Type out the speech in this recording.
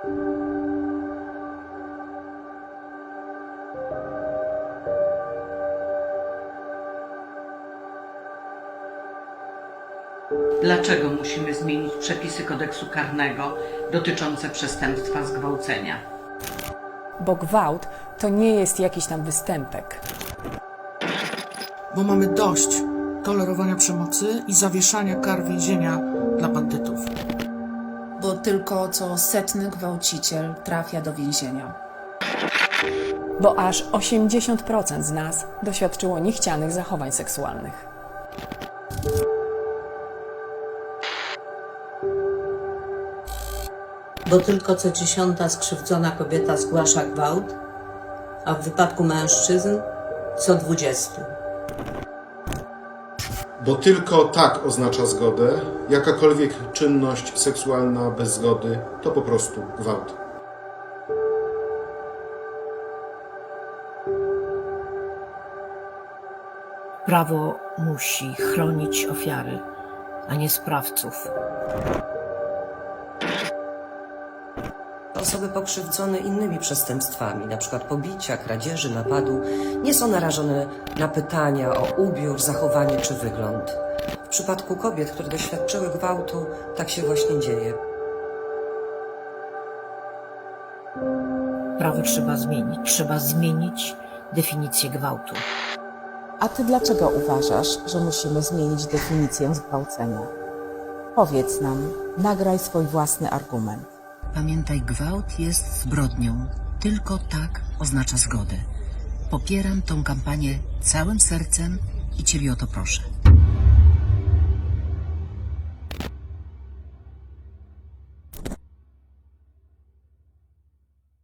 Dlaczego musimy zmienić przepisy kodeksu karnego dotyczące przestępstwa zgwałcenia? Bo gwałt to nie jest jakiś tam występek. bo mamy dość tolerowania przemocy i zawieszania kar więzienia dla bandytów. Bo tylko co setny gwałciciel trafia do więzienia. Bo aż 80% z nas doświadczyło niechcianych zachowań seksualnych. bo tylko co dziesiąta skrzywdzona kobieta zgłasza gwałt, a w wypadku mężczyzn co dwudziestu. Bo tylko tak oznacza zgodę. Jakakolwiek czynność seksualna bez zgody to po prostu gwałt. Prawo musi chronić ofiary, a nie sprawców. Osoby pokrzywdzone innymi przestępstwami, np. pobicia, kradzieży, napadu, nie są narażone na pytania o ubiór, zachowanie czy wygląd. W przypadku kobiet, które doświadczyły gwałtu, tak się właśnie dzieje. Prawo trzeba zmienić. Trzeba zmienić definicję gwałtu. A ty dlaczego uważasz, że musimy zmienić definicję zgwałcenia? Powiedz nam, nagraj swój własny argument. Pamiętaj, gwałt jest zbrodnią. Tylko tak oznacza zgodę. Popieram tą kampanię całym sercem i Ciebie o to proszę.